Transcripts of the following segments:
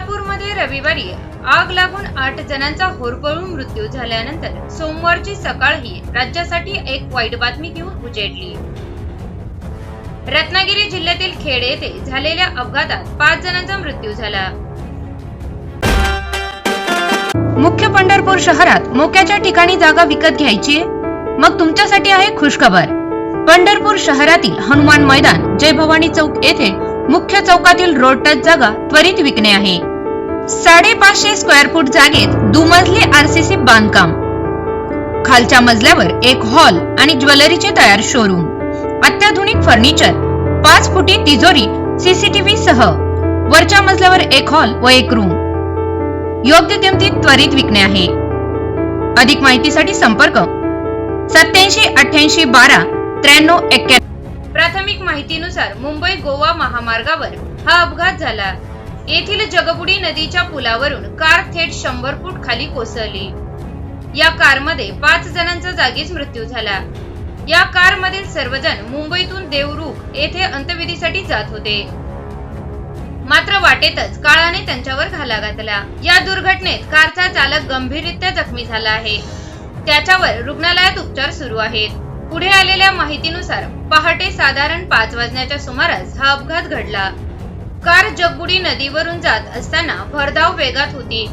सोलापूरमध्ये रविवारी आग लागून आठ जणांचा होरपळून मृत्यू झाल्यानंतर सोमवारची सकाळ ही राज्यासाठी एक वाईट बातमी घेऊन उजेडली. रत्नागिरी जिल्ह्यातील खेड येथे झालेल्या अपघातात पाच जणांचा मृत्यू झाला. मुख्य पंढरपूर शहरात मोक्याच्या ठिकाणी जागा विकत घ्यायची मग तुमच्यासाठी आहे खुशखबर. पंढरपूर शहरातील हनुमान मैदान जय भवानी चौक येथे मुख्य चौकातील रोड टच जागा त्वरित विकणे आहे. साडेपाचशे स्क्वेअर फूट जागेत दुमजली आरसीसी बांधकाम. खालच्या मजल्यावर एक हॉल आणि ज्वेलरीचे तयार शोरूम अत्याधुनिक फर्निचर पाच फुटी तिजोरी सीसीटीव्ही सह. वरच्या मजल्यावर एक हॉल व एक रूम योग्य किमतीत त्वरित विकणे आहे. अधिक माहितीसाठी संपर्क सत्याऐंशी अठ्याऐंशी बारा त्र्याण्णव एक्क्याण्णव प्राथमिक माहितीनुसार मुंबई गोवा महामार्गावर हा अपघात झाला. येथील जगबुडी नदीच्या पुलावरून कार थेट शंभर फूट खाली कोसळली. या कारमध्ये पाच जणांचा जागीच मृत्यू झाला. या कारमधील सर्वजण मुंबईतून देवरुख येथे अंत्यविधीसाठी जात होते. मात्र वाटेतच काळाने त्यांच्यावर घाला घातला. या दुर्घटनेत कारचा चालक गंभीररित्या जखमी झाला आहे. त्याच्यावर रुग्णालयात उपचार सुरू आहेत. पुढे आलेल्या माहितीनुसार पहाटे साधारण पाच वाजण्याच्या सुमारास हा अपघात घडला. कार जगबुडी नदीवरून जात असताना भरधाव वेगात होती.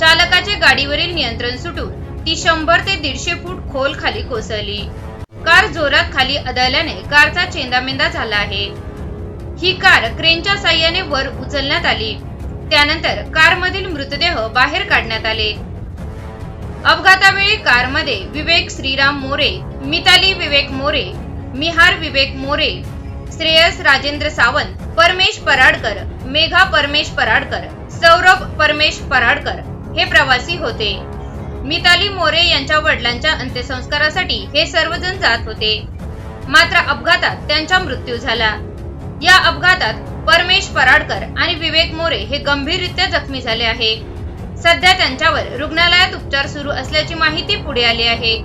चालकाचे गाडीवरील नियंत्रण सुटून ती शंभर ते दीडशे फूट खोल खाली कोसळली. कार जोरात खाली आदळल्याने कारचा चेंदामेंदा झाला आहे. ही कार क्रेनच्या साह्याने वर उचलण्यात आली. त्यानंतर कारमधील मृतदेह बाहेर काढण्यात आले. अपघातावेळी कारमध्ये विवेक श्रीराम मोरे मिताली विवेक मोरे मिहार विवेक मोरे श्रेयस राजेंद्र सावंत परमेश पराडकर मेघा परमेश पराडकर सौरभ परमेश पराडकर हे प्रवासी होते. मिताली मोरे यांच्या वडिलांच्या अंत्यसंस्कारासाठी हे सर्वजण जात होते. मात्र अपघातात त्यांचा मृत्यू झाला. या अपघातात परमेश पराडकर आणि विवेक मोरे हे गंभीररित्या जखमी झाले आहे. सध्या त्यांच्यावर रुग्णालयात उपचार सुरू असल्याची माहिती पुढे आली आहे.